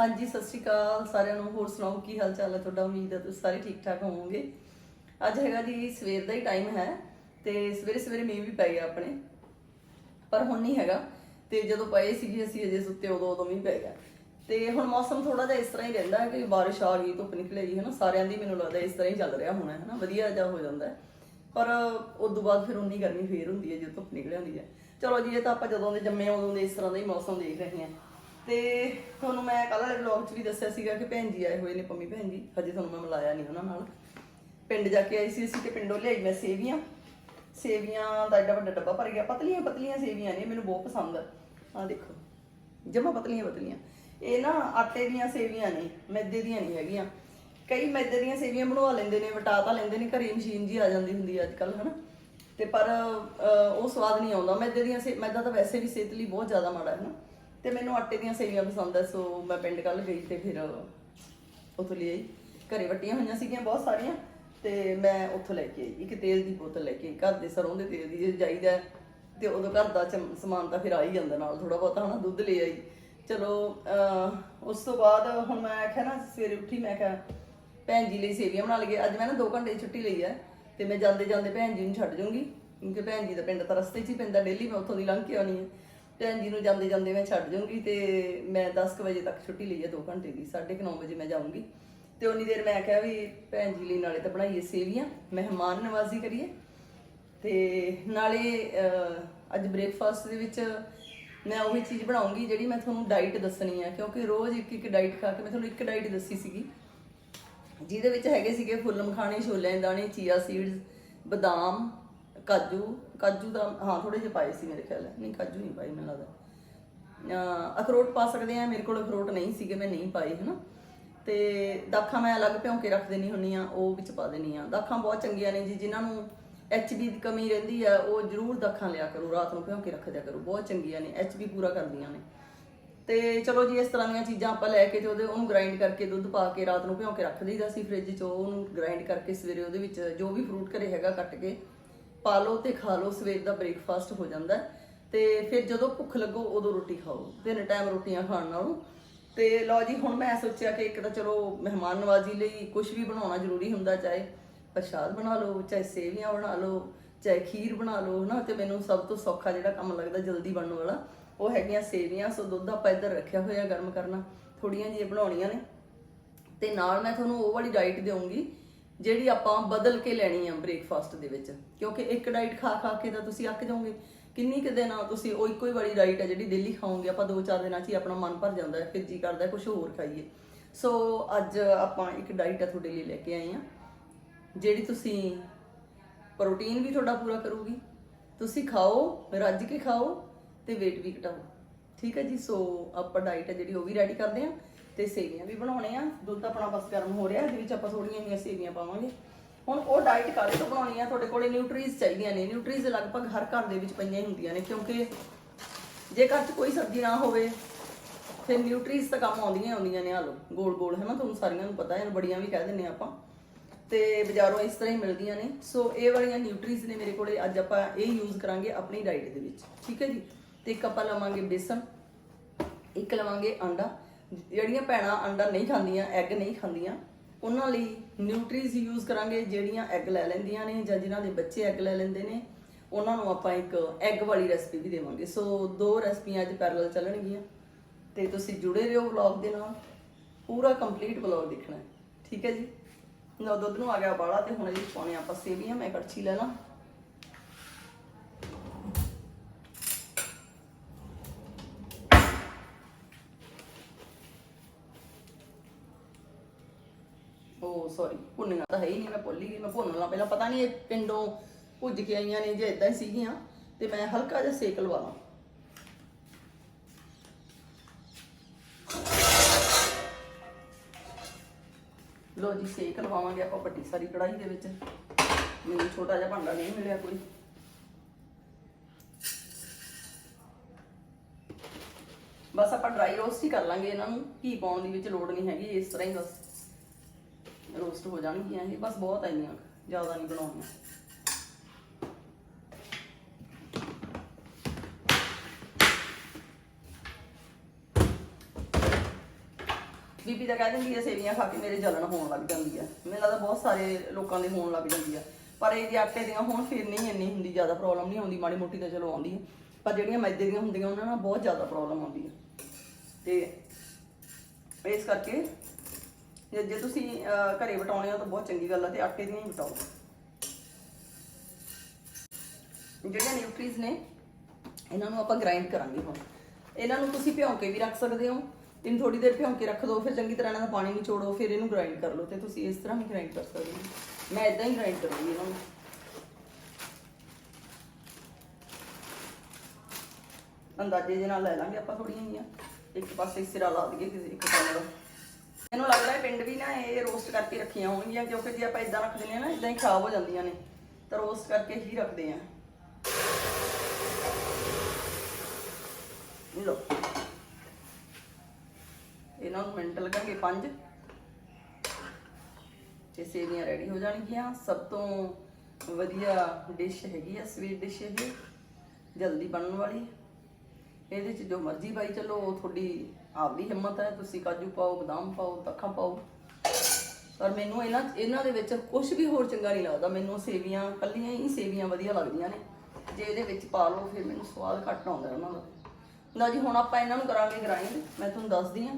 ਹਾਂਜੀ, ਸਤਿ ਸ਼੍ਰੀ ਅਕਾਲ ਸਾਰਿਆਂ ਨੂੰ। ਹੋਰ ਸੁਣਾਓ, ਕੀ ਹਾਲ ਚਾਲ ਹੈ ਤੁਹਾਡਾ? ਉਮੀਦ ਹੈ ਤੁਸੀਂ ਸਾਰੇ ਠੀਕ ਠਾਕ ਹੋਵੋਗੇ। ਅੱਜ ਹੈਗਾ ਜੀ, ਸਵੇਰ ਦਾ ਹੀ ਟਾਈਮ ਹੈ ਤੇ ਸਵੇਰੇ ਸਵੇਰੇ ਮੀਂਹ ਵੀ ਪੈ ਗਿਆ ਆਪਣੇ। ਪਰ ਹੁਣ ਨਹੀਂ ਹੈਗਾ। ਤੇ ਜਦੋਂ ਪਏ ਸੀਗੇ ਅਸੀਂ ਅਜੇ ਸੁੱਤੇ ਉਦੋਂ ਉਦੋਂ ਮੀਂਹ ਪੈ ਗਿਆ। ਤੇ ਹੁਣ ਮੌਸਮ ਥੋੜਾ ਜਿਹਾ ਇਸ ਤਰ੍ਹਾਂ ਹੀ ਰਹਿੰਦਾ ਹੈ ਕਿ ਬਾਰਿਸ਼ ਆ ਗਈ, ਧੁੱਪ ਨਿਕਲੇਗੀ ਹੈ ਨਾ ਸਾਰਿਆਂ ਦੀ ਮੈਨੂੰ ਲੱਗਦਾ ਇਸ ਤਰ੍ਹਾਂ ਹੀ ਚੱਲ ਰਿਹਾ ਹੋਣਾ ਹੈ ਨਾ ਵਧੀਆ ਜਿਹਾ ਹੋ ਜਾਂਦਾ ਹੈ। ਪਰ ਉਸ ਤੋਂ ਬਾਅਦ ਫਿਰ ਉਨੀ ਗਰਮੀ ਫੇਰ ਹੁੰਦੀ ਹੈ, ਜਦੋਂ ਧੁੱਪ ਨਿਕਲ ਆਉਂਦੀ ਹੈ। ਚਲੋ ਜੀ, ਇਹ ਤਾਂ ਆਪਾਂ ਜਦੋਂ ਦੇ ਜੰਮੇ ਉਦੋਂ ਦੇ ਇਸ ਤਰ੍ਹਾਂ ਦਾ ਹੀ ਮੌਸਮ ਦੇਖ ਰਹੇ ਹਾਂ। ਤੇ ਤੁਹਾਨੂੰ ਮੈਂ ਕੱਲ੍ਹ ਵਾਲੇ ਵਲੌਗ 'ਚ ਵੀ ਦੱਸਿਆ ਸੀਗਾ ਕਿ ਭੈਣ ਜੀ ਆਏ ਹੋਏ ਨੇ ਪੰਮੀ ਭੈਣ ਜੀ, ਹਜੇ ਤੁਹਾਨੂੰ ਮੈਂ ਮਿਲਾਇਆ ਨਹੀਂ ਉਹਨਾਂ ਨਾਲ। ਪਿੰਡ ਜਾ ਕੇ ਆਈ ਸੀ ਅਸੀਂ ਤੇ ਪਿੰਡੋਂ ਲਿਆਈ ਮੈਂ ਸੇਵੀਆਂ। ਸੇਵੀਆਂ ਦਾ ਐਡਾ ਵੱਡਾ ਡੱਬਾ ਭਰ ਗਿਆ। ਪਤਲੀਆਂ ਪਤਲੀਆਂ ਸੇਵੀਆਂ ਨੇ, ਮੈਨੂੰ ਬਹੁਤ ਪਸੰਦ ਆ। ਆਹ ਦੇਖੋ, ਜਮਾ ਪਤਲੀਆਂ ਪਤਲੀਆਂ। ਇਹ ਨਾ ਆਟੇ ਦੀਆਂ ਸੇਵੀਆਂ ਨੇ, ਮੈਦੇ ਦੀਆਂ ਨਹੀਂ ਹੈਗੀਆਂ। ਕਈ ਮੈਦੇ ਦੀਆਂ ਸੇਵੀਆਂ ਬਣਵਾ ਲੈਂਦੇ ਨੇ, ਵਟਾ ਤਾਂ ਲੈਂਦੇ ਨੇ, ਘਰੇ ਮਸ਼ੀਨ ਜੀ ਆ ਜਾਂਦੀ ਹੁੰਦੀ ਹੈ ਅੱਜ ਕੱਲ ਹਨਾ। ਤੇ ਪਰ ਉਹ ਸਵਾਦ ਨਹੀਂ ਆਉਂਦਾ। ਮੈਦੇ ਦੀਆਂ ਮੈਦਾ ਤਾਂ ਵੈਸੇ ਵੀ ਸਿਹਤ ਲਈ ਬਹੁਤ ਜ਼ਿਆਦਾ ਮਾੜਾ ਹੈ ਨਾ। ਤੇ ਮੈਨੂੰ ਆਟੇ ਦੀਆਂ ਸੇਵੀਆਂ ਪਸੰਦ ਆ ਸੋ ਮੈਂ ਪਿੰਡ ਕੱਲ ਗਈ ਤੇ ਫਿਰ ਉੱਥੋਂ ਲਈ ਆਈ। ਘਰੇ ਵੱਟੀਆਂ ਹੋਈਆਂ ਸੀਗੀਆਂ ਬਹੁਤ ਸਾਰੀਆਂ ਤੇ ਮੈਂ ਉੱਥੋਂ ਲੈ ਕੇ ਆਈ। ਇੱਕ ਤੇਲ ਦੀ ਬੋਤਲ ਲੈ ਕੇ ਆਈ। ਘਰ ਦੇ ਸਰੋਂ ਦੇ ਤੇਲ ਦੀ ਜੇ ਜਾਈਦਾ ਤੇ ਉਦੋਂ ਘਰ ਦਾ ਸਮਾਨ ਤਾਂ ਫਿਰ ਆ ਹੀ ਜਾਂਦਾ ਨਾਲ ਥੋੜਾ ਬਹੁਤਾ ਹਨਾ ਦੁੱਧ ਲੈ ਆਈ। ਚਲੋ ਅਹ, ਉਸ ਤੋਂ ਬਾਅਦ ਹੁਣ ਮੈਂ ਆਖਿਆ ਨਾ ਸਵੇਰੇ ਉੱਠੀ ਮੈਂ ਕਿਹਾ ਭੈਣ ਜੀ ਲਈ ਸੇਵੀਆਂ ਬਣਾ ਲਈਏ। ਅੱਜ ਮੈਂ ਨਾ 2 ਘੰਟੇ ਛੁੱਟੀ ਲਈ ਹੈ ਤੇ ਮੈਂ ਜਾਂਦੇ ਜਾਂਦੇ ਭੈਣ ਜੀ ਨੂੰ ਛੱਡ ਜਾਊਂਗੀ ਕਿਉਂਕਿ ਭੈਣ ਜੀ ਦਾ ਪਿੰਡ ਤਾਂ ਰਸਤੇ 'ਚ ਹੀ ਪੈਂਦਾ ਡੇਲੀ ਮੈਂ ਉੱਥੋਂ ਦੀ ਲੰਘ ਕੇ ਆਉਣੀ ਹੈ ਭੈਣ ਜੀ ਨੂੰ ਜਾਂਦੇ ਜਾਂਦੇ ਮੈਂ ਛੱਡ ਜਾਊਂਗੀ ਤੇ ਮੈਂ 10 ਵਜੇ ਤੱਕ ਛੁੱਟੀ ਲਈ ਹੈ 2 ਘੰਟੇ ਦੀ 9:30 ਵਜੇ ਮੈਂ ਜਾਊਂਗੀ। ਤੇ ਉਨੀ ਦੇਰ ਮੈਂ ਕਿਹਾ ਵੀ ਭੈਣ ਜੀ ਲਈ ਨਾਲੇ ਤਾਂ ਬਣਾਈਏ ਸੇਵੀਆਂ ਮਹਿਮਾਨ ਨਵਾਜ਼ੀ ਕਰੀਏ। ਤੇ ਨਾਲੇ ਅੱਜ ਬ੍ਰੇਕਫਾਸਟ ਦੇ ਵਿੱਚ ਮੈਂ ਉਹੀ ਚੀਜ਼ ਬਣਾਉਂਗੀ ਜਿਹੜੀ ਮੈਂ ਤੁਹਾਨੂੰ ਡਾਈਟ ਦੱਸਣੀ ਹੈ ਕਿਉਂਕਿ ਰੋਜ਼ ਇੱਕ ਇੱਕ ਡਾਈਟ ਖਾ ਕੇ ਮੈਂ ਤੁਹਾਨੂੰ ਇੱਕ ਡਾਈਟ ਦੱਸੀ ਸੀਗੀ। ਜਿਹਦੇ ਵਿੱਚ ਹੈਗੇ ਸੀਗੇ ਫੁੱਲ ਮਖਾਣੇ ਛੋਲੇ ਦਾਣੇ ਚੀਆ ਸੀਡਸ ਬਦਾਮ ਕਾਜੂ ਕਾਜੂ ਦਾ ਹਾਂ ਥੋੜੇ ਜਿਹੇ ਪਾਏ ਸੀ ਮੇਰੇ ਖਿਆਲ ਨਹੀਂ, ਕਾਜੂ ਨਹੀਂ ਪਾਏ ਮੈਨੂੰ ਲੱਗਦਾ। ਅਹ, ਅਖਰੋਟ ਪਾ ਸਕਦੇ ਆ, ਮੇਰੇ ਕੋਲ ਅਖਰੋਟ ਨਹੀਂ ਸੀਗੇ, ਮੈਂ ਨਹੀਂ ਪਾਏ, ਹਨਾ। ਤੇ ਦਾਖਾਂ ਮੈਂ ਅਲੱਗ ਭਿਉਂ ਕੇ ਰੱਖ ਦੇਣੀ ਹੁੰਨੀ ਆ, ਉਹ ਵਿੱਚ ਪਾ ਦੇਣੀ ਆ। ਦਾਖਾਂ ਬਹੁਤ ਚੰਗੀਆਂ ਨੇ ਜੀ, ਜਿਨ੍ਹਾਂ ਨੂੰ ਐਚਬੀ ਦੀ ਕਮੀ ਰਹਿੰਦੀ ਆ, ਉਹ ਜ਼ਰੂਰ ਦਾਖਾਂ ਲਿਆ ਕਰੋ, ਰਾਤ ਨੂੰ ਭਿਉਂ ਕੇ ਰੱਖ ਦਿਆ ਕਰੋ। ਬਹੁਤ ਚੰਗੀਆਂ ਨੇ ਐਚਬੀ ਪੂਰਾ ਕਰਦੀਆਂ ਨੇ। ਤੇ ਚਲੋ ਜੀ, ਇਸ ਤਰ੍ਹਾਂ ਦੀਆਂ ਚੀਜ਼ਾਂ ਆਪਾਂ ਲੈ ਕੇ ਤੇ ਉਹਦੇ, ਉਹਨੂੰ ਗ੍ਰਾਈਂਡ ਕਰਕੇ ਦੁੱਧ ਪਾ ਕੇ ਰਾਤ ਨੂੰ ਭਿਉਂ ਕੇ ਰੱਖ ਦਈਦਾ ਸੀ ਫ੍ਰਿਜ 'ਚ ਉਹਨੂੰ ਗ੍ਰਾਈਂਡ ਕਰਕੇ ਸਵੇਰੇ ਉਹਦੇ ਵਿੱਚ ਜੋ ਵੀ ਫਰੂਟ ਘਰੇ ਹੈਗਾ ਕੱਟ ਕੇ ਪਾ ਲਓ ਤੇ ਖਾ ਲਓ, ਸਵੇਰ ਦਾ ਬ੍ਰੇਕਫਾਸਟ ਹੋ ਜਾਂਦਾ ਤੇ ਫਿਰ ਜਦੋਂ ਭੁੱਖ ਲੱਗੋ, ਉਦੋਂ ਰੋਟੀ ਖਾਓ। ਤਿੰਨ ਟਾਈਮ ਰੋਟੀਆਂ ਖਾਣ ਨਾਲੋਂ। ਤੇ ਲਓ ਜੀ, ਹੁਣ ਮੈਂ ਸੋਚਿਆ ਕਿ ਇੱਕ ਤਾਂ ਚਲੋ ਮਹਿਮਾਨ ਨਵਾਜ਼ੀ ਲਈ ਕੁਝ ਵੀ ਬਣਾਉਣਾ ਜ਼ਰੂਰੀ ਹੁੰਦਾ, ਚਾਹੇ ਪ੍ਰਸ਼ਾਦ ਬਣਾ ਲਓ, ਚਾਹੇ ਸੇਵੀਆਂ ਬਣਾ ਲਓ, ਚਾਹੇ ਖੀਰ ਬਣਾ ਲਓ ਨਾ ਤੇ ਮੈਨੂੰ ਸਭ ਤੋਂ ਸੌਖਾ ਜਿਹੜਾ ਕੰਮ ਲੱਗਦਾ ਜਲਦੀ ਬਣਨ ਵਾਲਾ, ਉਹ ਹੈਗੀਆਂ ਸੇਵੀਆਂ। ਸੋ ਦੁੱਧ ਆਪਾਂ ਇੱਧਰ ਰੱਖਿਆ ਹੋਇਆ ਗਰਮ ਕਰਨਾ। ਥੋੜੀਆਂ ਜਿਹੀਆਂ ਬਣਾਉਣੀਆਂ ਨੇ। ਤੇ ਨਾਲ ਮੈਂ ਤੁਹਾਨੂੰ ਉਹ ਵਾਲੀ ਡਾਈਟ ਦੇਵਾਂਗੀ ਜਿਹੜੀ ਆਪਾਂ ਬਦਲ ਕੇ ਲੈਣੀ ਆ ਬ੍ਰੇਕਫਾਸਟ ਦੇ ਵਿੱਚ। ਕਿਉਂਕਿ ਇੱਕ ਡਾਈਟ ਖਾ ਖਾ ਕੇ ਤਾਂ ਤੁਸੀਂ ਅੱਕ ਜਾਓਗੇ। ਕਿੰਨੀ ਕੁ ਦਿਨਾਂ ਤੁਸੀਂ, ਉਹ ਇੱਕੋ ਹੀ ਵਾਲੀ ਡਾਈਟ ਹੈ ਜਿਹੜੀ ਡੇਲੀ ਖਾਓਗੇ। ਆਪਾਂ ਦੋ ਚਾਰ ਦਿਨਾਂ 'ਚ ਹੀ ਆਪਣਾ ਮਨ ਭਰ ਜਾਂਦਾ ਹੈ ਫਿਰ ਜੀ ਕਰਦਾ ਕੁਝ ਹੋਰ ਖਾਈਏ। ਸੋ ਅੱਜ ਆਪਾਂ ਇੱਕ ਡਾਈਟ ਆ ਤੁਹਾਡੇ ਲਈ ਲੈ ਕੇ ਆਏ ਆ, ਜਿਹੜੀ ਤੁਸੀਂ ਪ੍ਰੋਟੀਨ ਵੀ ਤੁਹਾਡਾ ਪੂਰਾ ਕਰੂਗੀ। ਤੁਸੀਂ ਖਾਓ, ਰੱਜ ਕੇ ਖਾਓ ਤੇ weight ਵੀ ਘਟਾਓ। ਠੀਕ ਹੈ ਜੀ? ਸੋ ਆਪਾਂ ਡਾਈਟ ਹੈ ਜਿਹੜੀ ਉਹ ਵੀ ਰੈਡੀ ਕਰਦੇ ਆ। ਤੇ ਸੇਵੀਆਂ ਵੀ ਬਣਾਉਣੇ ਆ। ਦੁੱਧ ਆਪਣਾ ਬਸ ਗਰਮ ਹੋ ਰਿਹਾ, ਇਹਦੇ ਵਿੱਚ ਆਪਾਂ ਥੋੜੀਆਂ ਜਿਹੀਆਂ ਸੇਵੀਆਂ ਪਾਵਾਂਗੇ। ਹੁਣ ਉਹ ਡਾਈਟ ਕਾਹਦੇ ਤੋਂ ਬਣਾਉਣੀ ਆ? ਤੁਹਾਡੇ ਕੋਲੇ ਨਿਊਟਰੀਜ਼ ਚਾਹੀਦੀਆਂ ਨੇ। ਨਿਊਟਰੀਜ਼ ਲਗਭਗ ਹਰ ਘਰ ਦੇ ਵਿੱਚ ਪਈਆਂ ਹੁੰਦੀਆਂ ਨੇ, ਕਿਉਂਕਿ ਜੇ ਘਰ 'ਚ ਕੋਈ ਸਬਜ਼ੀ ਨਾ ਹੋਵੇ, ਫਿਰ ਨਿਊਟਰੀਜ਼ ਤਾਂ ਕੰਮ ਆਉਂਦੀਆਂ ਆਉਂਦੀਆਂ ਨੇ, ਆ ਲੋ ਗੋਲ ਗੋਲ ਹੈ ਨਾ ਤੁਹਾਨੂੰ ਸਾਰੀਆਂ ਨੂੰ ਪਤਾ ਹੈ ਬੜੀਆਂ ਵੀ ਕਹਿ ਦਿੰਨੇ ਆ ਆਪਾਂ। ਤੇ ਬਾਜ਼ਾਰੋਂ ਇਸ ਤਰ੍ਹਾਂ ਹੀ ਮਿਲਦੀਆਂ ਨੇ। ਸੋ ਇਹ ਵਾਲੀਆਂ ਨਿਊਟਰੀਜ਼ ਨੇ ਮੇਰੇ ਕੋਲੇ। ਅੱਜ ਆਪਾਂ ਇਹ ਯੂਜ਼ ਕਰਾਂਗੇ ਆਪਣੀ ਡਾਈਟ ਦੇ ਵਿੱਚ। ਠੀਕ ਹੈ ਜੀ? ਤੇ ਇੱਕ ਆਪਾਂ ਲਵਾਂਗੇ ਬੇਸਨ, ਇੱਕ ਲਵਾਂਗੇ ਆਂਡਾ ਜਿਹੜੀਆਂ ਭੈਣਾਂ ਆਂਡਾ ਨਹੀਂ ਖਾਂਦੀਆਂ ਐਗ ਨਹੀਂ ਖਾਂਦੀਆਂ, ਉਹਨਾਂ ਲਈ ਨਿਊਟਰੀਜ਼ ਯੂਜ਼ ਕਰਾਂਗੇ, ਜਿਹੜੀਆਂ ਐਗ ਲੈ ਲੈਂਦੀਆਂ ਨੇ ਜਾਂ ਜਿਨ੍ਹਾਂ ਦੇ ਬੱਚੇ ਐਗ ਲੈ ਲੈਂਦੇ ਨੇ, ਉਹਨਾਂ ਨੂੰ ਆਪਾਂ ਇੱਕ ਐਗ ਵਾਲੀ ਰੈਸਪੀ ਵੀ ਦੇਵਾਂਗੇ। ਸੋ ਦੋ ਰੈਸਪੀਆਂ ਅੱਜ ਪੈਰਲਲ ਚੱਲਣਗੀਆਂ। ਤੇ ਤੁਸੀਂ ਜੁੜੇ ਰਹੋ ਵਲੌਗ ਦੇ ਨਾਲ। ਪੂਰਾ ਕੰਪਲੀਟ ਵਲੌਗ ਦੇਖਣਾ ਠੀਕ ਹੈ ਜੀ? ਨਾ ਦੁੱਧ ਨੂੰ ਆ ਗਿਆ ਬਾਲਾ ਤੇ ਹੁਣ ਇਹਦੇ ਵਿੱਚ ਪਾਉਣੇ ਆਪਾਂ ਸੇਵੀਆਂ। ਮੈਂ ਕੜਛੀ ਲੈ ਲਾਂ ਉਹ ਸੌਰੀ ਭੁੰਨੀਆਂ ਤਾਂ ਹੈ ਹੀ ਨਹੀਂ, ਮੈਂ ਭੁੱਲ ਹੀ ਗਈ ਮੈਂ ਭੁੰਨ ਲਾਂ। ਪਹਿਲਾਂ ਪਤਾ ਨਹੀਂ ਇਹ ਪਿੰਡੋਂ ਭੁੱਜ ਕੇ ਆਈਆਂ ਨੇ ਜੇ ਇਦਾਂ ਹੀ ਸੀਗੀਆਂ, ਤੇ ਮੈਂ ਹਲਕਾ ਜਿਹਾ ਸੇਕ ਲਵਾ ਲਾਂ। ਲੋ ਜੀ, ਸੇਕ ਲਵਾਵਾਂਗੇ ਆਪਾਂ ਵੱਡੀ ਸਾਰੀ ਕੜਾਈ ਦੇ ਵਿੱਚ। ਮੈਨੂੰ ਛੋਟਾ ਜਿਹਾ ਭਾਂਡਾ ਨਹੀਂ ਮਿਲਿਆ ਕੋਈ। ਬਸ ਆਪਾਂ ਡਰਾਈ ਰੋਸਟ ਹੀ ਕਰ ਲਾਂਗੇ ਇਹਨਾਂ ਨੂੰ। ਘੀ ਪਾਉਣ ਦੀ ਵਿੱਚ ਲੋੜ ਨਹੀਂ ਹੈਗੀ, ਇਸ ਤਰ੍ਹਾਂ ਹੀ ਬਸ। ਰੋਸਟ ਹੋ ਜਾਣਗੀਆਂ ਇਹ, ਬਸ ਬਹੁਤ ਇੰਨੀਆਂ, ਜ਼ਿਆਦਾ ਨਹੀਂ ਬਣਾਉਣੀਆਂ। ਬੀਬੀ ਤਾਂ ਕਹਿ ਦਿੰਦੀ ਹੈ ਸੇਵੀਆਂ ਖਾ ਕੇ ਮੇਰੇ ਜਲਣ ਹੋਣ ਲੱਗ ਜਾਂਦੀ ਹੈ ਮੈਨੂੰ ਲੱਗਦਾ ਬਹੁਤ ਸਾਰੇ ਲੋਕਾਂ ਦੇ ਹੋਣ ਲੱਗ ਜਾਂਦੀ ਆ। ਪਰ ਇਹ ਜੇ ਆਟੇ ਦੀਆਂ ਹੋਣ, ਫਿਰ ਨਹੀਂ ਇੰਨੀ ਹੁੰਦੀ, ਜ਼ਿਆਦਾ ਪ੍ਰੋਬਲਮ ਨਹੀਂ ਆਉਂਦੀ, ਮਾੜੀ ਮੋਟੀ ਤਾਂ ਚਲੋ ਆਉਂਦੀ ਹੈ ਪਰ ਜਿਹੜੀਆਂ ਮੈਦੇ ਦੀਆਂ ਹੁੰਦੀਆਂ, ਉਹਨਾਂ ਨਾਲ ਬਹੁਤ ਜ਼ਿਆਦਾ ਪ੍ਰੋਬਲਮ ਆਉਂਦੀ ਹੈ ਤੇ ਇਸ ਕਰਕੇ ਜੇ ਜੇ ਤੁਸੀਂ ਘਰੇ ਬਟਾਉਣੇ ਹੋ ਤਾਂ ਬਹੁਤ ਚੰਗੀ ਗੱਲ ਹੈ ਤੇ ਆਟੇ ਦੀਆਂ ਹੀ ਬਟਾਓ ਜਿਹੜੀਆਂ ਨਿਊਟਰੀਜ਼ ਨੇ, ਇਹਨਾਂ ਨੂੰ ਆਪਾਂ ਗ੍ਰਾਈਂਡ ਕਰਾਂਗੇ ਹੁਣ। ਇਹਨਾਂ ਨੂੰ ਤੁਸੀਂ ਭਿਉਂ ਕੇ ਵੀ ਰੱਖ ਸਕਦੇ ਹੋ। ਤਿੰਨ ਥੋੜੀ ਦੇਰ ਭਿਉਂ ਕੇ ਰੱਖ ਦਿਓ ਫਿਰ ਚੰਗੀ ਤਰ੍ਹਾਂ ਇਹਨਾਂ ਦਾ ਪਾਣੀ ਨਿਚੋੜੋ, ਫਿਰ ਇਹਨੂੰ ਗ੍ਰਾਈਂਡ ਕਰ ਲਓ ਤੇ ਤੁਸੀਂ ਇਸ ਤਰ੍ਹਾਂ ਹੀ ਗ੍ਰਾਈਂਡ ਕਰ ਸਕਦੇ ਹੋ। ਮੈਂ ਇਦਾਂ ਹੀ ਗ੍ਰਾਈਂਡ ਕਰੂੰਗੀ ਇਹਨਾਂ ਨੂੰ। ਅੰਦਾਜ਼ੇ ਦੇ ਨਾਲ ਲੈ ਲਾਂਗੇ ਆਪਾਂ ਥੋੜੀਆਂ ਜੀਆਂ ਇੱਕ ਪਾਸੇ ਸਿਰਾ ਲਾ ਦਈਏ ਕਿਸੇ ਇੱਕ ਪਾਸੇ ਮੈਨੂੰ ਲੱਗਦਾ ਹੈ ਪਿੰਡ ਵੀ ਨਾ ਇਹ ਰੋਸਟ ਕਰਕੇ ਰੱਖੀਆਂ ਹੋਣਗੀਆਂ, ਕਿਉਂਕਿ ਜੇ ਆਪਾਂ ਇਦਾਂ ਰੱਖ ਦਿੰਦੇ ਆ ਨਾ ਇਦਾਂ ਹੀ ਖਰਾਬ ਹੋ ਜਾਂਦੀਆਂ ਨੇ। ਤਾਂ ਰੋਸਟ ਕਰਕੇ ਹੀ ਰੱਖਦੇ ਆ। ਲੋ ਇਹਨਾਂ ਨੂੰ ਮਿੰਟ ਲੱਗਣਗੇ 5 ਤੇ ਸੇਵੀਆਂ ਰੈਡੀ ਹੋ ਜਾਣਗੀਆਂ। ਸਭ ਤੋਂ ਵਧੀਆ ਡਿਸ਼ ਹੈਗੀ ਆ ਸਵੀਟ ਡਿਸ਼ ਇਹ। ਜਲਦੀ ਬਣਨ ਵਾਲੀ। ਇਹਦੇ ਚ ਜੋ ਮਰਜ਼ੀ ਪਾਈ ਚਲੋ, ਉਹ ਤੁਹਾਡੀ ਆਪਦੀ ਹਿੰਮਤ ਹੈ। ਤੁਸੀਂ ਕਾਜੂ ਪਾਓ, ਬਦਾਮ ਪਾਓ, ਤੱਖਾਂ ਪਾਓ। ਪਰ ਮੈਨੂੰ ਇਹਨਾਂ ਇਹਨਾਂ ਦੇ ਵਿੱਚ ਕੁਝ ਵੀ ਹੋਰ ਚੰਗਾ ਨਹੀਂ ਲੱਗਦਾ। ਮੈਨੂੰ ਸੇਵੀਆਂ, ਕੱਲੀਆਂ ਹੀ ਸੇਵੀਆਂ ਵਧੀਆ ਲੱਗਦੀਆਂ ਨੇ। ਜੇ ਇਹਦੇ ਵਿੱਚ ਪਾ ਲਓ, ਫਿਰ ਮੈਨੂੰ ਸਵਾਦ ਘੱਟ ਆਉਂਦਾ ਉਹਨਾਂ ਦਾ। ਨਾ ਜੀ, ਹੁਣ ਆਪਾਂ ਇਹਨਾਂ ਨੂੰ ਕਰਾਂਗੇ ਗ੍ਰਾਈਂਡ ਮੈਂ ਤੁਹਾਨੂੰ ਦੱਸਦੀ ਹਾਂ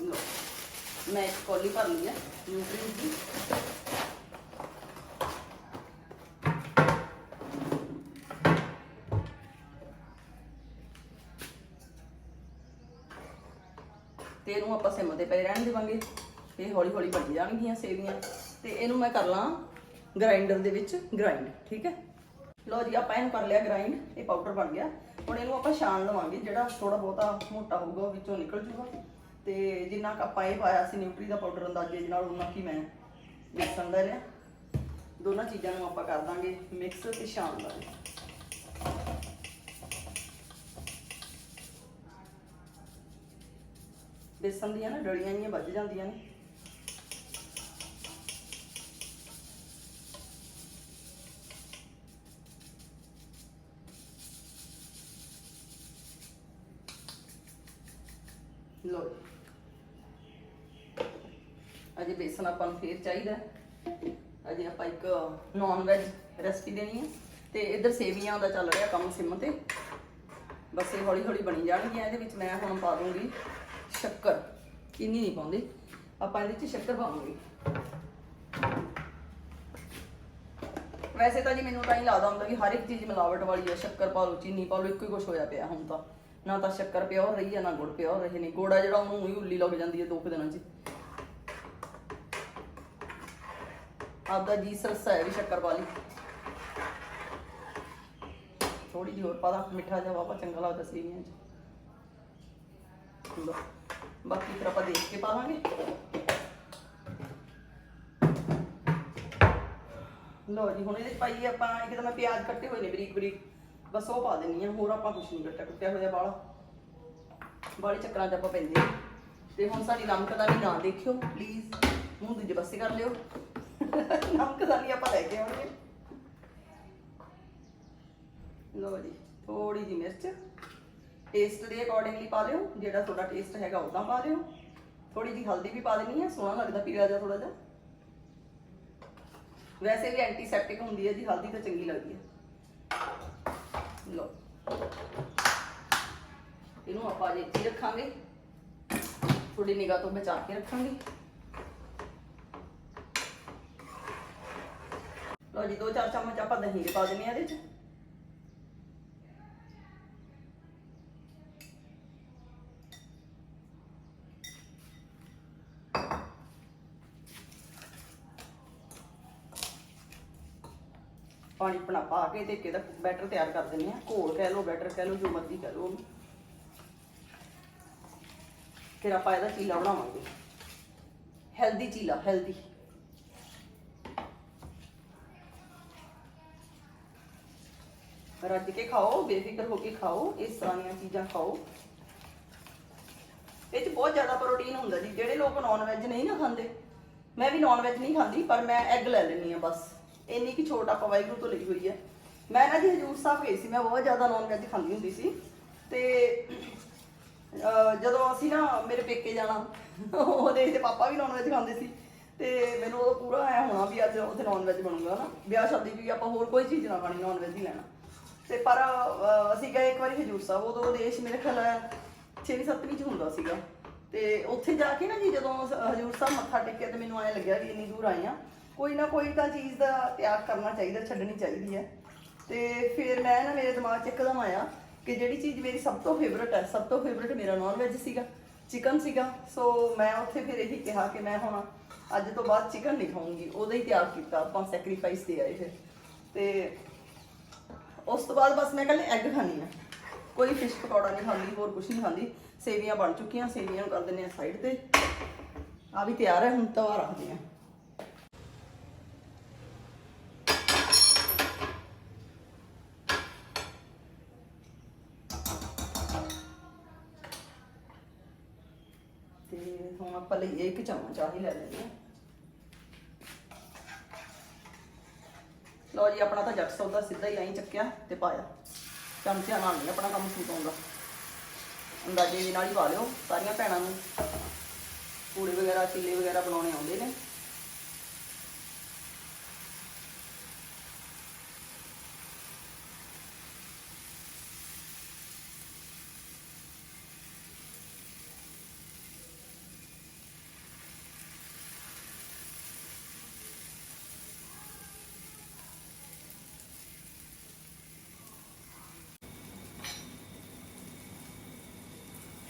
ਲਓ ਮੈਂ ਇੱਕ ਕੋਲੀ ਭਰ ਲਈ ਹੈ ਨਿਊਟਰੀਅੰਟ ਦੀ। ਤੇ ਇਹਨੂੰ ਆਪਾਂ ਸਿਮ ਤੇ ਪਏ ਰਹਿਣ ਦੇਵਾਂਗੇ। ਇਹ ਹੌਲੀ ਹੌਲੀ ਬਣ ਜਾਣਗੀਆਂ ਸੇਵੀਆਂ। ਤੇ ਇਹਨੂੰ ਮੈਂ ਕਰ ਲਾਂ ਗ੍ਰਾਈਂਡਰ ਦੇ ਵਿੱਚ ਗ੍ਰਾਈਂਡ ਠੀਕ ਹੈ? ਲਓ ਜੀ, ਆਪਾਂ ਇਹਨੂੰ ਕਰ ਲਿਆ ਗ੍ਰਾਈਂਡ ਇਹ ਪਾਊਡਰ ਬਣ ਗਿਆ। ਹੁਣ ਇਹਨੂੰ ਆਪਾਂ ਛਾਣ ਲਵਾਂਗੇ, ਜਿਹੜਾ ਥੋੜਾ ਬਹੁਤਾ ਮੋਟਾ ਹੋਊਗਾ, ਉਹ ਵਿੱਚੋਂ ਨਿਕਲ ਜੂਗਾ। ਤੇ ਜਿੰਨਾ ਕੁ ਆਪਾਂ ਇਹ ਪਾਇਆ ਸੀ ਨਿਊਟਰੀ ਦਾ ਪਾਊਡਰ ਅੰਦਾਜ਼ੇ ਦੇ ਨਾਲ ਉਹਨਾਂ ਕੀ ਮੈਂ ਬੇਸਣ ਦਾ ਰਿਹਾ ਦੋਨਾਂ ਚੀਜ਼ਾਂ ਨੂੰ ਆਪਾਂ ਕਰ ਦਾਂਗੇ ਮਿਕਸ ਤੇ ਛਾਣ ਦਾਂਗੇ ਬੇਸਣ ਦੀਆਂ ਨਾ ਡਲੀਆਂ ਜੀਆਂ ਵੱਜ ਜਾਂਦੀਆਂ ਨੇ ਲੋ ਬੇਸਨ ਆਪਾਂ ਨੂੰ ਫੇਰ ਚਾਹੀਦਾ ਅਜੇ ਆਪਾਂ ਇੱਕ ਨਾਨ ਵੈਜ ਰੈਸਪੀ ਦੇਣੀ ਹੈ। ਤੇ ਇੱਧਰ ਸੇਵੀਆਂ ਦਾ ਚੱਲ ਰਿਹਾ ਕੰਮ ਸਿਮ ਤੇ। ਬਸ ਇਹ ਹੌਲੀ ਹੌਲੀ ਬਣੀ ਜਾਣਗੀਆਂ। ਇਹਦੇ ਵਿੱਚ ਮੈਂ ਹੁਣ ਪਾ ਦੂੰਗੀ ਸ਼ੱਕਰ। ਚੀਨੀ ਨਹੀਂ ਪਾਉਂਦੀ। ਆਪਾਂ ਇਹਦੇ ਵਿੱਚ ਸ਼ੱਕਰ ਪਾਵਾਂਗੇ। ਵੈਸੇ ਤਾਂ ਜੀ ਮੈਨੂੰ ਤਾਂ ਹੀ ਲੱਗਦਾ ਹੁੰਦਾ ਵੀ ਹਰ ਇੱਕ ਚੀਜ਼ ਮਿਲਾਵਟ ਵਾਲੀ ਹੈ। ਸ਼ੱਕਰ ਪਾ ਲਓ, ਚੀਨੀ ਪਾ ਲਓ, ਇੱਕੋ ਹੀ ਕੁਝ ਹੋਇਆ ਪਿਆ ਹੁਣ ਤਾਂ। ਨਾ ਤਾਂ ਸ਼ੱਕਰ ਪਿਓਰ ਰਹੀ ਹੈ, ਨਾ ਗੁੜ ਪਿਓਰ ਰਹੇ ਨੇ। ਗੋੜਾ ਜਿਹੜਾ ਉਹਨੂੰ ਹੀ ਉੱਲੀ ਲੱਗ ਜਾਂਦੀ ਹੈ ਦੋ ਕੁ ਦਿਨਾਂ 'ਚ। ਆਪਦਾ ਜੀ ਸਰਸਾ ਹੈ ਵੀ ਸ਼ੱਕਰ ਪਾ ਥੋੜੀ ਜਿਹੀ ਹੋਰ ਪਾ ਮਿੱਠਾ ਜਿਹਾ ਵਾਵਾ ਚੰਗਾ ਲੱਗਦਾ ਸੇਵੀਆਂ 'ਚ। ਬਾਕੀ ਫਿਰ ਆਪਾਂ ਦੇਖ ਕੇ ਪਾਵਾਂਗੇ। ਲੋ ਜੀ, ਹੁਣ ਇਹਦੇ 'ਚ ਆਪਾਂ ਇੱਕ ਤਾਂ ਮੈਂ ਪਿਆਜ਼ ਕੱਟੇ ਹੋਏ ਨੇ ਬਰੀਕ ਬਰੀਕ। ਬਸ ਉਹ ਪਾ ਦਿੰਨੀ ਆ ਹੋਰ ਆਪਾਂ ਕੁਝ ਨਹੀਂ ਕੱਟਿਆ, ਕੁੱਟਿਆ ਹੋਇਆ ਬਾਲਾ ਬਾਲੀ ਚੱਕਰਾਂ 'ਚ ਆਪਾਂ ਪੈਂਦੇ ਤੇ ਹੁਣ ਸਾਡੀ ਨਮਕ ਦਾ ਵੀ ਨਾ ਦੇਖਿਓ ਪਲੀਜ਼ ਮੂੰਹ ਦੂਜੇ ਪਾਸੇ ਕਰ ਲਿਓ। ਨਮਕ ਦਾ ਆਪਾਂ ਲੈ ਕੇ ਆਉਣਗੇ। ਲੋ ਜੀ ਥੋੜੀ ਜਿਹੀ ਮਿਰਚ। ਟੇਸਟ ਦੇ ਅਕੋਰਡਿੰਗਲੀ ਪਾ ਲਿਓ ਜਿਹੜਾ ਤੁਹਾਡਾ ਟੇਸਟ ਹੈਗਾ ਉਦਾਂ ਪਾ ਲਿਓ ਥੋੜੀ ਜਿਹੀ ਹਲਦੀ ਵੀ ਪਾ ਦੇਣੀ ਹੈ, ਸੋਹਣਾ ਲੱਗਦਾ ਪੀਲਾ ਜਿਹਾ ਥੋੜਾ ਜਿਹਾ। ਵੈਸੇ ਵੀ ਐਂਟੀਸੈਪਟਿਕ ਹੁੰਦੀ ਹੈ ਜੀ, ਹਲਦੀ ਤਾਂ ਚੰਗੀ ਲੱਗਦੀ ਹੈ। ਲੋ ਇਹਨੂੰ ਆਪਾਂ ਜੇ ਰੱਖਾਂਗੇ। ਥੋੜੀ ਨਿਗਾਹ ਤੋਂ ਬਚਾ ਕੇ ਰੱਖਾਂਗੇ। ਲੋ ਜੀ, ਦੋ ਚਾਰ ਚਮਚ ਆਪਾਂ ਦਹੀਂ ਦੇ ਪਾ ਦਿੰਨੇ ਆ ਇਹਦੇ ਚ। ਪਾਣੀ ਪਣਾ ਪਾ ਕੇ ਤੇ ਕਿਹਦਾ ਬੈਟਰ ਤਿਆਰ ਕਰ ਦਿੰਨੇ ਆ ਘੋਲ ਕਹਿ ਲਓ, ਬੈਟਰ ਕਹਿ ਲਓ, ਜੋ ਮਰਜ਼ੀ ਕਹਿ ਲਓ। ਫਿਰ ਆਪਾਂ ਇਹਦਾ ਚੀਲਾ ਬਣਾਵਾਂਗੇ। ਹੈਲਦੀ ਚੀਲਾ ਹੈਲਦੀ ਰੱਜ ਕੇ ਖਾਓ, ਬੇਫਿਕਰ ਹੋ ਕੇ ਖਾਓ, ਇਸ ਤਰ੍ਹਾਂ ਦੀਆਂ ਚੀਜ਼ਾਂ ਖਾਓ। ਇਹ 'ਚ ਬਹੁਤ ਜ਼ਿਆਦਾ ਪ੍ਰੋਟੀਨ ਹੁੰਦਾ ਜੀ, ਜਿਹੜੇ ਲੋਕ ਨਾਨ ਵੈਜ ਨਹੀਂ ਨਾ ਖਾਂਦੇ। ਮੈਂ ਵੀ ਨਾਨ ਵੈਜ ਨਹੀਂ ਖਾਂਦੀ, ਪਰ ਮੈਂ ਐਗ ਲੈ ਲੈਂਦੀ ਆ ਬਸ। ਇੰਨੀ ਕਿ ਛੋਟ ਆਪਾਂ ਵਾਹਿਗੁਰੂ ਤੋਂ ਲਈ ਹੋਈ ਹੈ ਮੈਂ ਨਾ ਜੀ ਹਜੂਰ ਸਾਹਿਬ ਗਈ ਸੀ, ਮੈਂ ਬਹੁਤ ਜ਼ਿਆਦਾ ਨਾਨ ਵੈਜ ਖਾਂਦੀ ਹੁੰਦੀ ਸੀ। ਤੇ ਜਦੋਂ ਅਸੀਂ ਨਾ ਮੇਰੇ ਪੇਕੇ ਜਾਣਾ, ਉਹਦੇ ਤੇ ਪਾਪਾ ਵੀ ਨਾਨ ਵੈਜ ਖਾਂਦੇ ਸੀ। ਤੇ ਮੈਨੂੰ ਉਹ ਪੂਰਾ ਆਇਆ ਹੋਣਾ ਵੀ ਅੱਜ ਉੱਥੇ ਨਾਨ ਵੈਜ ਬਣੂਗਾ ਨਾ। ਵਿਆਹ ਸ਼ਾਦੀ ਵੀ ਆਪਾਂ ਹੋਰ ਕੋਈ ਚੀਜ਼ ਨਾ ਖਾਣੀ ਨਾਨ ਵੈਜ ਹੀ ਲੈਣਾ। ਤੇ ਪਰ ਅਹ, ਅਸੀਂ ਗਏ ਇੱਕ ਵਾਰੀ ਹਜੂਰ ਸਾਹਿਬ ਉਦੋਂ ਦੇਸ਼ ਮੇਰੇ ਖਿਆਲ 6ਵੀਂ 7ਵੀਂ ਚ ਹੁੰਦਾ ਸੀਗਾ। ਤੇ ਉੱਥੇ ਜਾ ਕੇ ਨਾ ਜੀ ਜਦੋਂ ਹਜੂਰ ਸਾਹਿਬ ਮੱਥਾ ਟੇਕਿਆ ਤੇ ਮੈਨੂੰ ਐਂ ਲੱਗਿਆ ਵੀ ਇੰਨੀ ਦੂਰ ਆਏ ਆ ਕੋਈ ਨਾ ਕੋਈ ਤਾਂ ਚੀਜ਼ ਦਾ ਤਿਆਗ ਕਰਨਾ ਚਾਹੀਦਾ ਛੱਡਣੀ ਚਾਹੀਦੀ ਹੈ। ਤੇ ਫਿਰ ਮੈਂ ਨਾ ਮੇਰੇ ਦਿਮਾਗ 'ਚ ਇੱਕਦਮ ਆਇਆ ਕਿ ਜਿਹੜੀ ਚੀਜ਼ ਮੇਰੀ ਸਭ ਤੋਂ ਫੇਵਰਟ ਹੈ ਸਭ ਤੋਂ ਫੇਵਰਟ ਮੇਰਾ ਨਾਨ ਵੈਜ ਸੀਗਾ ਚਿਕਨ ਸੀਗਾ। ਸੋ ਮੈਂ ਉੱਥੇ ਫਿਰ ਇਹੀ ਕਿਹਾ ਕਿ ਮੈਂ ਹੁਣ ਅੱਜ ਤੋਂ ਬਾਅਦ ਚਿਕਨ ਨਹੀਂ ਖਾਊਂਗੀ। ਉਹਦਾ ਹੀ ਤਿਆਗ ਕੀਤਾ ਆਪਾਂ ਸੈਕਰੀਫਾਈਸ ਤੇ ਆਏ ਫਿਰ। ਤੇ ਉਸ ਤੋਂ ਬਾਅਦ ਬਸ ਮੈਂ ਕੱਲੇ ਐਗ ਖਾਣੀ ਆ ਕੋਈ ਫਿਸ਼ ਪਕੌੜਾ ਨਹੀਂ ਖਾਂਦੀ, ਹੋਰ ਕੁਝ ਨਹੀਂ ਖਾਂਦੀ। ਸੇਵੀਆਂ ਬਣ ਚੁੱਕੀਆਂ, ਸੇਵੀਆਂ ਨੂੰ ਕਰ ਦਿੰਦੇ ਆ ਸਾਈਡ ਤੇ। ਆ ਵੀ ਤਿਆਰ ਹੈ, ਹੁਣ ਤਵਾ ਰੱਖਦੇ ਆ ਤੇ ਹੁਣ ਆਪਾਂ ਲਈਏ ਇੱਕ ਚਮਚ ਆਹੀ ਲੈ ਲੈਂਦੇ ਆ ਲਓ ਜੀ, ਆਪਣਾ ਤਾਂ ਜੱਟ ਸੌਦਾ ਸਿੱਧਾ ਹੀ ਐਂ ਚੱਕਿਆ ਤੇ ਪਾਇਆ। ਚਮਚਿਆਂ ਨਾਲ ਨਹੀਂ ਆਪਣਾ ਕੰਮ ਸੂਟ ਆਉਂਦਾ ਅੰਦਾਜ਼ੇ ਦੇ ਨਾਲ ਹੀ ਪਾ ਲਿਓ, ਸਾਰੀਆਂ ਭੈਣਾਂ ਨੂੰ। ਪੂੜੇ ਵਗੈਰਾ, ਚਿੱਲੇ ਵਗੈਰਾ ਬਣਾਉਣੇ ਆਉਂਦੇ ਨੇ।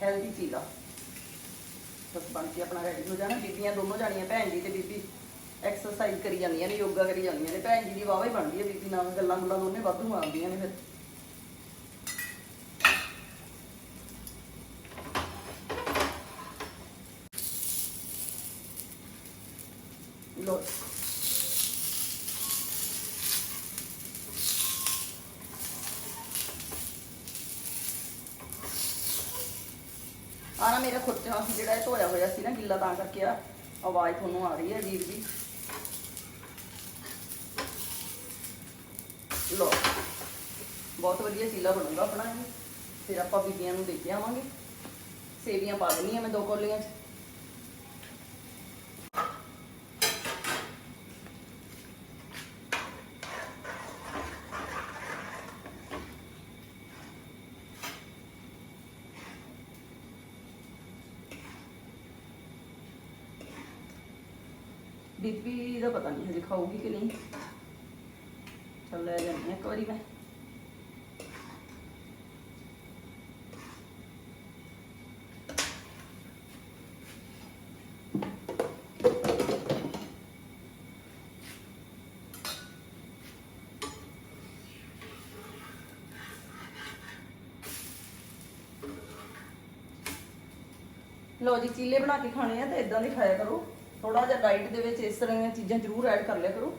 ਹੈਲਦੀ ਚੀਜ਼ ਆ। ਬਸ ਬਣ ਕੇ ਆਪਣਾ ਰੈਡੀ ਹੋ ਜਾਣਾ। ਬੀਬੀਆਂ ਦੋਨੋਂ ਜਾਣੀਆਂ, ਭੈਣ ਜੀ ਤੇ ਬੀਬੀ। ਐਕਸਰਸਾਈਜ਼ ਕਰੀ ਜਾਂਦੀਆਂ ਨੇ, ਯੋਗਾ ਕਰੀ ਜਾਂਦੀਆਂ ਨੇ। ਭੈਣ ਜੀ ਦੀ ਵਾਵਾ ਹੀ ਬਣਦੀ ਹੈ ਬੀਬੀ ਨਾਲ ਗੱਲਾਂ ਗੁੱਲਾਂ ਦੋਨੇ ਵਾਧੂ ਆਉਂਦੀਆਂ ਨੇ ਫਿਰ। ਲੋ ਆ ਨਾ ਮੇਰਾ ਖੁਰਚਾ ਸੀ ਜਿਹੜਾ ਇਹ ਧੋਇਆ ਹੋਇਆ ਸੀ ਨਾ ਗਿੱਲਾ, ਤਾਂ ਕਰਕੇ ਆ ਆਵਾਜ਼ ਤੁਹਾਨੂੰ ਆ ਰਹੀ ਹੈ ਅਜੀਬ ਜੀ। ਲੋ ਬਹੁਤ ਵਧੀਆ ਚੀਲਾ ਬਣੂਗਾ ਆਪਣਾ ਇਹ। ਫਿਰ ਆਪਾਂ ਬੀਬੀਆਂ ਨੂੰ ਦੇ ਕੇ ਆਵਾਂਗੇ। ਸੇਵੀਆਂ ਪਾ ਦੇਣੀਆਂ ਮੈਂ ਦੋ ਕੌਲੀਆਂ 'ਚ। ਬੀਬੀ ਦਾ ਪਤਾ ਨਹੀਂ ਹਜੇ ਖਾਊਗੀ ਕਿ ਨਹੀਂ। ਚੱਲ ਲੈ ਜਾਂਦੀ ਇੱਕ ਵਾਰੀ ਮੈਂ। ਲੋ ਜੀ, ਚੀਲੇ ਬਣਾ ਕੇ ਖਾਣੇ ਆ ਤਾਂ ਇਦਾਂ ਦੇ ਖਾਇਆ ਕਰੋ। ਥੋੜਾ ਜਿਹਾ ਡਾਈਟ ਦੇ ਵਿੱਚ ਇਸ ਤਰ੍ਹਾਂ ਦੀਆਂ ਚੀਜ਼ਾਂ ਜ਼ਰੂਰ ਐਡ ਕਰ ਲਿਆ ਕਰੋ,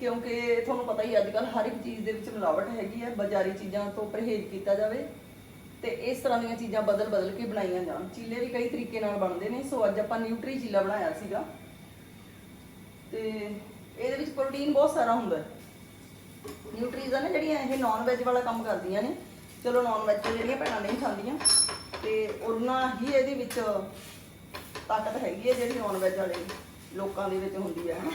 ਕਿਉਂਕਿ ਤੁਹਾਨੂੰ ਪਤਾ ਹੀ ਅੱਜ ਕੱਲ ਹਰ ਇੱਕ ਚੀਜ਼ ਦੇ ਵਿੱਚ ਮਿਲਾਵਟ ਹੈਗੀ ਹੈ ਬਾਜ਼ਾਰੀ ਚੀਜ਼ਾਂ ਤੋਂ ਪਰਹੇਜ਼ ਕੀਤਾ ਜਾਵੇ ਤੇ ਇਸ ਤਰ੍ਹਾਂ ਦੀਆਂ ਚੀਜ਼ਾਂ ਬਦਲ ਬਦਲ ਕੇ ਬਣਾਈਆਂ ਜਾਣ। ਚੀਲੇ ਵੀ ਕਈ ਤਰੀਕੇ ਨਾਲ ਬਣਦੇ ਨੇ, ਸੋ ਅੱਜ ਆਪਾਂ ਨਿਊਟਰੀ ਚੀਲਾ ਬਣਾਇਆ ਸੀਗਾ। ਤੇ ਇਹਦੇ ਵਿੱਚ ਪ੍ਰੋਟੀਨ ਬਹੁਤ ਸਾਰਾ ਹੁੰਦਾ ਹੈ। ਨਿਊਟਰੀਜ਼ ਆ ਨਾ ਜਿਹੜੀਆਂ ਇਹ ਨਾਨ ਵੈਜ ਵਾਲਾ ਕੰਮ ਕਰਦੀਆਂ ਨੇ। ਚਲੋ ਨਾਨ ਵੈਜ ਜਿਹੜੀਆਂ ਭੈਣਾਂ ਨਹੀਂ ਖਾਂਦੀਆਂ, ਤੇ ਉਹਨਾਂ ਹੀ ਇਹਦੇ ਵਿੱਚ ਤਾਕਤ ਹੈਗੀ ਹੈ ਜਿਹੜੀ ਨਾਨ ਵੈਜ ਵਾਲੇ ਲੋਕਾਂ ਦੇ ਵਿੱਚ ਹੁੰਦੀ ਹੈ, ਹਨਾ?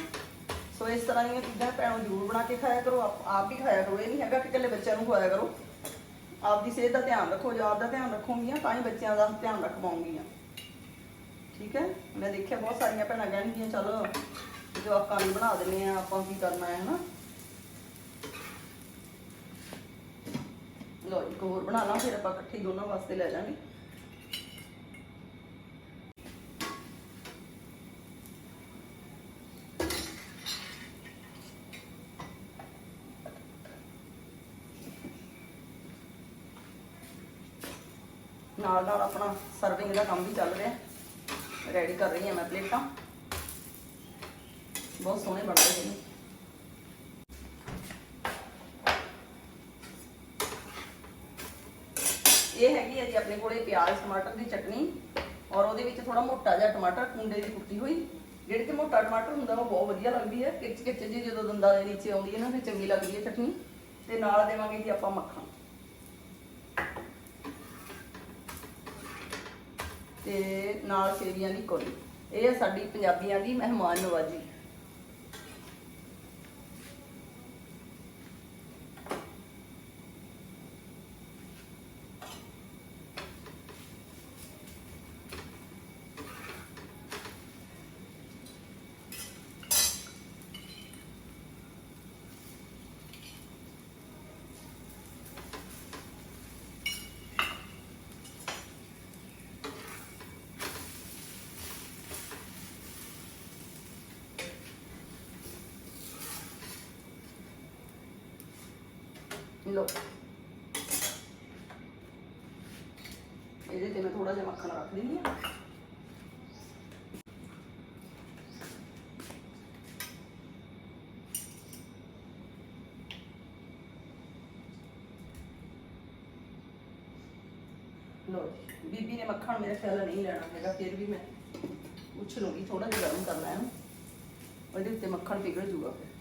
ਸੋ ਇਸ ਤਰ੍ਹਾਂ ਦੀਆਂ ਚੀਜ਼ਾਂ ਭੈਣੋ ਜ਼ਰੂਰ ਬਣਾ ਕੇ ਖਾਇਆ ਕਰੋ, ਆਪ ਆਪ ਵੀ ਖਾਇਆ ਕਰੋ। ਇਹ ਨਹੀਂ ਹੈਗਾ ਕਿ ਇਕੱਲੇ ਬੱਚਿਆਂ ਨੂੰ ਖਵਾਇਆ ਕਰੋ। ਆਪ ਦੀ ਸਿਹਤ ਦਾ ਧਿਆਨ ਰੱਖੋ ਜੇ ਦਾ ਧਿਆਨ ਰੱਖੋਗੀਆਂ ਤਾਂ ਹੀ ਬੱਚਿਆਂ ਦਾ ਧਿਆਨ ਰੱਖ ਪਾਉਂਗੀਆਂ ਠੀਕ ਹੈ? ਮੈਂ ਦੇਖਿਆ ਬਹੁਤ ਸਾਰੀਆਂ ਭੈਣਾਂ ਕਹਿਣਗੀਆਂ, ਚਲੋ ਆਪਾਂ ਲਈ ਬਣਾ ਦਿੰਦੇ ਆ ਆਪਾਂ ਕੀ ਕਰਨਾ ਹੈ, ਹਨਾ? ਲੋ ਇੱਕ ਹੋਰ ਬਣਾ ਲਾਂ, ਫਿਰ ਆਪਾਂ ਇਕੱਠੀ ਦੋਨਾਂ ਵਾਸਤੇ ਲੈ ਜਾਾਂਗੇ। ਨਾਲ ਨਾਲ ਆਪਣਾ ਸਰਵਿੰਗ ਦਾ ਕੰਮ ਵੀ ਚੱਲ ਰਿਹਾ। ਰੈਡੀ ਕਰ ਰਹੀ ਹਾਂ ਮੈਂ ਪਲੇਟਾਂ। ਬਹੁਤ ਸੋਹਣੇ ਬਣ ਰਹੇ ਨੇ। ਇਹ ਹੈਗੀ ਹੈ ਜੀ ਆਪਣੇ ਕੋਲੇ ਪਿਆਜ਼, ਟਮਾਟਰ ਦੀ ਚਟਨੀ ਔਰ ਉਹਦੇ ਵਿੱਚ ਥੋੜਾ ਮੋਟਾ ਜਿਹਾ ਟਮਾਟਰ, ਕੁੰਡੇ ਦੀ ਕੁੱਟੀ ਹੋਈ। ਜਿਹੜੀ ਕਿ ਮੋਟਾ ਟਮਾਟਰ ਹੁੰਦਾ ਉਹ ਬਹੁਤ ਵਧੀਆ ਲੱਗਦੀ ਹੈ। ਕਿਚ ਕਿਚ ਜੀ ਜਦੋਂ ਦੰਦਾਂ ਦੇ ਨੀਚੇ ਆਉਂਦੀ ਹੈ ਨਾ, ਫਿਰ ਚੰਗੀ ਲੱਗਦੀ ਹੈ ਚਟਨੀ। ਤੇ ਨਾਲ ਦੇਵਾਂਗੇ ਜੀ ਆਪਾਂ ਮੱਖਣ। ਤੇ ਨਾਲ ਸੇਵੀਆਂ ਦੀ ਕੋਲੀ ਇਹ ਆ ਸਾਡੀ ਪੰਜਾਬੀਆਂ ਦੀ ਮਹਿਮਾਨ ਨਵਾਜ਼ੀ। ਲੋ ਇਹਦੇ ਤੇ ਮੈਂ ਥੋੜਾ ਜਿਹਾ ਮੱਖਣ ਰੱਖ ਦਿੰਦੀ ਹਾਂ। ਲੋ ਬੀਬੀ ਨੇ ਮੱਖਣ ਮੇਰੇ ਖਿਆਲ ਨਹੀਂ ਲੈਣਾ ਹੈਗਾ, ਫਿਰ ਵੀ ਮੈਂ ਪੁੱਛ ਲੂੰਗੀ ਥੋੜਾ ਜਿਹਾ ਗਰਮ ਕਰਨਾ ਹੈ ਉਹਦੇ ਉੱਤੇ ਮੱਖਣ ਪਿਘਲ ਜੂਗਾ ਫਿਰ।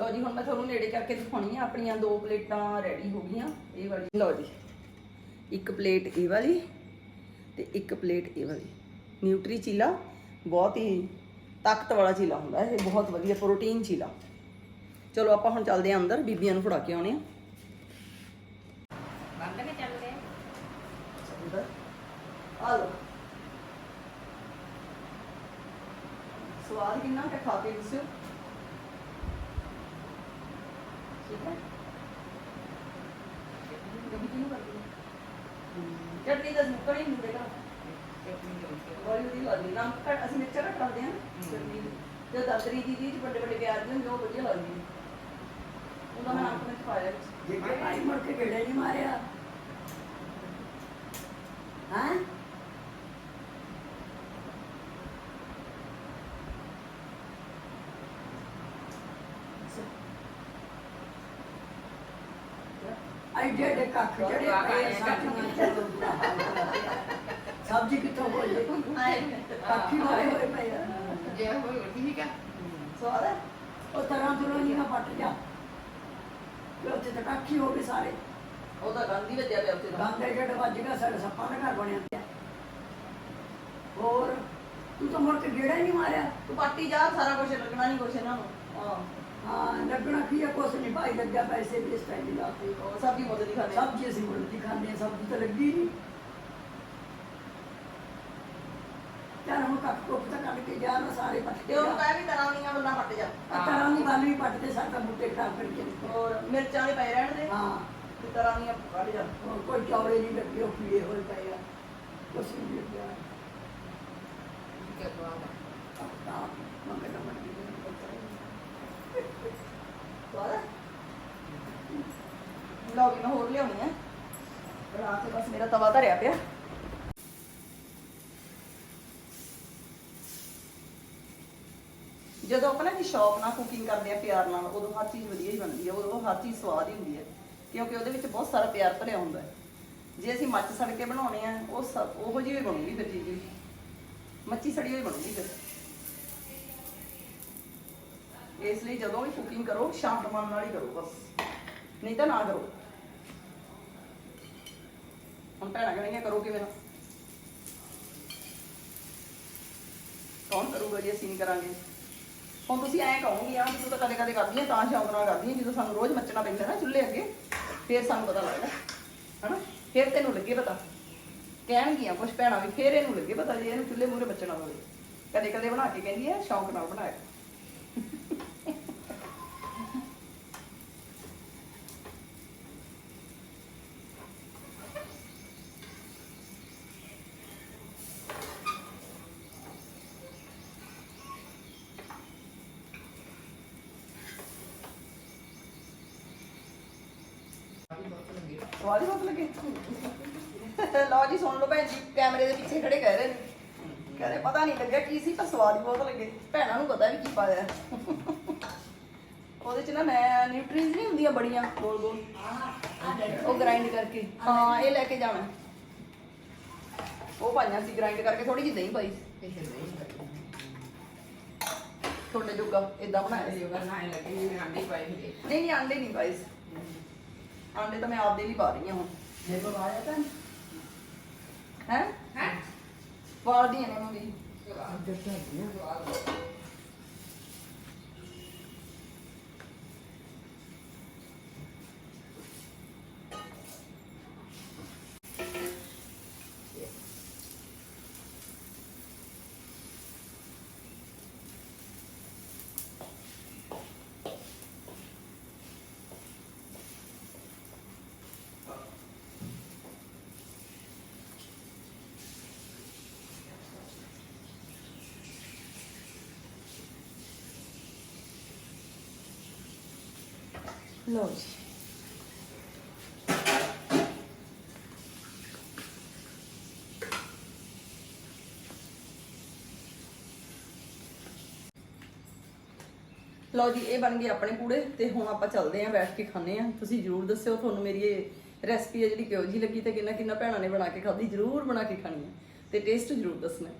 ਲਓ ਜੀ ਹੁਣ ਮੈਂ ਤੁਹਾਨੂੰ ਨੇੜੇ ਕਰਕੇ ਦਿਖਾਉਣੀ ਆ ਆਪਣੀਆਂ ਦੋ ਪਲੇਟਾਂ ਰੈਡੀ ਹੋ ਗਈਆਂ। ਇਹ ਵਾਲੀ ਲਓ ਜੀ ਇੱਕ ਪਲੇਟ ਇਹ ਵਾਲੀ ਤੇ ਇੱਕ ਪਲੇਟ ਇਹ ਵਾਲੀ। ਨਿਊਟਰੀ ਚੀਲਾ ਬਹੁਤ ਹੀ ਤਾਕਤ ਵਾਲਾ ਚੀਲਾ ਹੁੰਦਾ ਇਹ ਬਹੁਤ ਵਧੀਆ ਪ੍ਰੋਟੀਨ ਚੀਲਾ। ਚਲੋ ਆਪਾਂ ਹੁਣ ਚੱਲਦੇ ਆਂ ਅੰਦਰ ਬੀਬੀਆਂ ਨੂੰ ਫੜਾ ਕੇ ਆਉਣੇ ਆ। ਬੰਦ ਕੇ ਅੰਦਰ। ਆ ਸਵਾਦ ਕਿੰਨਾ ਹੈ ਖਾ ਕੇ ਦੱਸਿਓ ਠੀਕ ਹੈ? ਗੰਭੀਰ ਕਿਉਂ ਕਰਦੀ ਹੈ? ਚਟਨੀ ਦਾ ਮੁੱਕਾ ਨਹੀਂ ਮਿਲੇਗਾ ਬੜੀ ਵਧੀਆ ਲੱਗਦੀ ਨਾ ਘੱਟ ਅਸੀਂ ਮਿਰਚਾਂ ਘੱਟ ਲਾਉਂਦੇ ਹਾਂ ਚਟਨੀ ਤੇ ਦਰਦਰੀ ਦੀ। ਦੀ ਵੱਡੇ ਵੱਡੇ ਪਿਆਜ਼ ਦੇ ਹੁੰਦੇ ਉਹ ਵਧੀਆ ਲੱਗਦੀ ਉਹਦਾ ਮੈਂ ਵਿੱਚ ਪਾਇਆ ਵਿੱਚ ਜੇ ਭਾਈ ਮੁੜ ਕੇ ਗੇੜੇ ਨਹੀਂ ਮਾਰਿਆ। ਹਾਂ ਆਈ ਜਿਹੜੇ ਕੱਖ ਜਿਹੜੇ ਪਏ। ਸਬਜ਼ੀ ਕਿੱਥੋਂ ਹੋਈ ਕੱਖੀ ਮਾਰੇ ਹੋਏ ਪਏ ਆ। ਜੇ ਹੋਈ ਠੀਕ ਆ। ਸਵਾਦ ਹੈ ਉਹ ਤਰ੍ਹਾਂ ਤੁਰੋਂ ਨਹੀਂ ਨਾ ਪੱਟ ਜਾ। ਤੇ ਉੱਥੇ ਤਾਂ ਕੱਖੀ ਹੋ ਗਏ ਸਾਰੇ। ਉਹਦਾ ਗੰਦੀ ਵੱਜਿਆ ਪਿਆ ਉੱਤੇ ਦਾ ਗਾਂਦੇ ਜਿਹੜੇ ਵੱਜ ਗਿਆ ਸਾਡੇ ਸੱਪਾਂ ਦਾ ਘਰ ਬਣਿਆ ਪਿਆ। ਹੋਰ? ਤੂੰ ਤਾਂ ਮੁੜ ਕੇ ਗੇੜਾ ਹੀ ਨਹੀਂ ਮਾਰਿਆ। ਤੂੰ ਪਾਟੀ ਜਾ ਸਾਰਾ ਕੁਝ ਲੱਗਣਾ ਨਹੀਂ ਕੁਛ ਇਹਨਾਂ ਨੂੰ। ਹਾਂ। ਲੱਗਣਾ ਕੀ ਹੈ ਕੁਛ ਨਹੀਂ ਭਾਈ ਲੱਗਿਆ ਪੈਸੇ ਵੀ ਇਸ ਟਾਈਮ ਦੀ। ਲਾਤੇ ਉਹ ਸਭ ਦੀ ਮੁੱਲ ਦੀ ਖਾਣੇ ਆ। ਸਬਜ਼ੀ ਅਸੀਂ ਮੁੱਲ ਦੀ ਖਾਂਦੇ ਹਾਂ ਸਬਜ਼ੀ ਤਾਂ ਲੱਗੀ ਨਹੀਂ ਚੱਲ ਹੁਣ ਕੱਖ ਕੁੱਖ ਤਾਂ ਕੱਢ ਕੇ ਜਾ ਨਾ ਸਾਰੇ ਪੱਟ ਤੇ ਕੇ ਉਹਨੂੰ ਜਾ ਕਹਿ ਵੀ ਤਰ੍ਹਾਂ ਦੀਆਂ ਗੱਲਾਂ ਪੱਟ ਜਾ। ਤਰ੍ਹਾਂ ਦੀ ਗੱਲ ਵੀ ਪੱਟਦੇ ਸਾਡਾ ਬੁੱਟੇ ਖਰਾਬ ਕਰਕੇ। ਹੋਰ ਮਿਰਚਾਂ ਦੇ ਪਏ ਰਹਿਣ ਦੇ? ਹਾਂ। ਤੇ ਤਰ੍ਹਾਂ ਦੀਆਂ ਕੱਢ ਜਾ। ਹੋਰ ਕੋਈ ਚੌੜੇ ਨਹੀਂ ਲੱਗੇ ਉਹ ਪੀਏ ਹੋਏ ਪਏ ਆ। ਕੁਛ ਨਹੀਂ ਲੱਗਿਆ। ਕਿ ਬਾਬਾ ਤਾਂ ਮੰਗਣਾ ਮੰਗੀ ਸਵਾਦ ਹੈ ਲਓ ਵੀ ਮੈਂ ਹੋਰ ਲਿਆਉਣੀ ਹੈ ਬਣਾ ਕੇ ਬਸ ਮੇਰਾ ਤਵਾ ਧਰਿਆ ਪਿਆ। ਜਦੋਂ ਆਪਾਂ ਨਾ ਸ਼ੌਪ ਨਾਲ ਕੁਕਿੰਗ ਕਰਦੇ ਆ ਪਿਆਰ ਨਾਲ, ਉਦੋਂ ਹਰ ਚੀਜ਼ ਵਧੀਆ ਹੀ ਬਣਦੀ ਹੈ ਉਦੋਂ ਹਰ ਚੀਜ਼ ਸਵਾਦ ਹੀ ਹੁੰਦੀ ਹੈ ਕਿਉਂਕਿ ਉਹਦੇ ਵਿੱਚ ਬਹੁਤ ਸਾਰਾ ਪਿਆਰ ਭਰਿਆ ਹੁੰਦਾ ਹੈ। ਜੇ ਅਸੀਂ ਮੱਚ ਸੜ ਕੇ ਬਣਾਉਣੇ ਆ, ਉਹ ਸਭ ਉਹੋ ਜਿਹੀ ਬਣੂਗੀ ਫਿਰ ਚੀਜ਼ ਵੀ। ਮੱਚੀ ਸੜੀ ਹੋਈ ਬਣੂਗੀ ਫਿਰ। ਇਸ ਲਈ ਜਦੋਂ ਵੀ ਕੁਕਿੰਗ ਕਰੋ ਸ਼ਾਂਤ ਮਨ ਨਾਲ ਹੀ ਕਰੋ ਬਸ। ਨਹੀਂ ਤਾਂ ਨਾ ਕਰੋ। ਹੁਣ ਭੈਣਾਂ ਕਹਿਣਗੀਆਂ ਕਰੋ ਕਿਵੇਂ ਨਾ ਕੌਣ ਕਰੂਗਾ ਜੇ, ਅਸੀਂ ਨਹੀਂ ਕਰਾਂਗੇ। ਹੁਣ ਤੁਸੀਂ ਐਂ ਕਹੋਗੇ ਆ ਤੂੰ ਤਾਂ ਕਦੇ ਕਦੇ ਕਰਦੀ ਹੈ ਤਾਂ ਸ਼ੌਂਕ ਨਾਲ ਕਰਦੀ ਹੈ ਜਦੋਂ ਸਾਨੂੰ ਰੋਜ਼ ਮੱਚਣਾ ਪੈਂਦਾ ਨਾ ਚੁੱਲ੍ਹੇ ਅੱਗੇ, ਫੇਰ ਸਾਨੂੰ ਪਤਾ ਲੱਗਦਾ, ਹਨਾ? ਫੇਰ ਤੈਨੂੰ ਲੱਗੇ ਪਤਾ। ਕਹਿਣਗੀਆਂ ਕੁਝ ਭੈਣਾਂ ਵੀ, ਫੇਰ ਇਹਨੂੰ ਲੱਗੇ ਪਤਾ ਜੇ ਇਹਨੂੰ ਚੁੱਲ੍ਹੇ ਮੂਹਰੇ ਮੱਚਣਾ ਹੋਵੇ। ਕਦੇ ਕਦੇ ਬਣਾ ਕੇ ਕਹਿੰਦੀ ਆ, ਸ਼ੌਂਕ ਨਾਲ ਬਣਾਇਆ ਸਵਾਦ ਹੀ ਬਹੁਤ ਲੱਗੇ ਲਓ ਭੈਣ ਜੀ ਕੈਮਰੇ ਦੇ ਪਿੱਛੇ ਖੜੇ ਕਹਿ ਰਹੇ ਨੇ। ਕਹਿੰਦੇ ਪਤਾ ਨਹੀਂ ਲੱਗਿਆ ਕੀ ਸੀ ਪਰ ਸਵਾਦ ਹੀ ਬਹੁਤ ਲੱਗੇ। ਭੈਣਾਂ ਨੂੰ ਪਤਾ ਵੀ ਕੀ ਪਾਇਆ। ਉਹਦੇ ਚ ਨਾ ਮੈਂ ਨਿਊਟਰੀਜ਼ ਨਹੀਂ ਹੁੰਦੀਆਂ ਬੜੀਆਂ। ਗੋਲ ਗੋਲ। ਉਹ ਗ੍ਰਾਈਂਡ ਕਰਕੇ। ਹਾਂ ਇਹ ਲੈ ਕੇ ਜਾਣਾ। ਉਹ ਪਾਈਆਂ ਸੀ ਗ੍ਰਾਈਂਡ ਕਰਕੇ ਥੋੜੀ ਜਿਹੀ ਦਹੀਂ ਪਾਈ। ਤੁਹਾਡੇ ਜੋਗਾ ਇਦਾਂ ਬਣਾਇਆ ਸੀ। ਯੋਗਾ ਨਾ ਲੱਗੇ ਜਿਵੇਂ ਆਂਡੇ ਪਾਏ ਨਹੀਂ ਨਹੀਂ ਆਂਡੇ ਨਹੀਂ ਪਾਏ ਆਂਡੇ ਤਾਂ ਮੈਂ ਆਪਦੇ ਲਈ ਪਾ ਰਹੀ ਹਾਂ ਹੁਣ। ਜੇ ਬਵਾਇਆ ਤਾਂ ਹੈ? ਹੈ? ਵਾਲਦੀਆਂ ਨੇ ਮੰਮੀ ਲਓ ਜੀ ਲਓ ਜੀ, ਇਹ ਬਣ ਗਏ ਆਪਣੇ ਪੂੜੇ ਤੇ ਹੁਣ ਆਪਾਂ ਚੱਲਦੇ ਆਂ ਬੈਠ ਕੇ ਖਾਣੇ ਆਂ ਤੁਸੀਂ ਜਰੂਰ ਦੱਸਿਓ ਤੁਹਾਨੂੰ ਮੇਰੀ ਇਹ ਰੈਸਪੀ ਹੈ ਜਿਹੜੀ ਕਿਹੋ ਜੀ ਲੱਗੀ ਤੇ ਕਿੰਨਾ ਕਿੰਨਾ ਭੈਣਾਂ ਨੇ ਬਣਾ ਕੇ ਖਾਧੀ, ਜਰੂਰ ਬਣਾ ਕੇ ਖਾਣੀ ਹੈ ਤੇ ਟੇਸਟ ਜਰੂਰ ਦੱਸਣਾ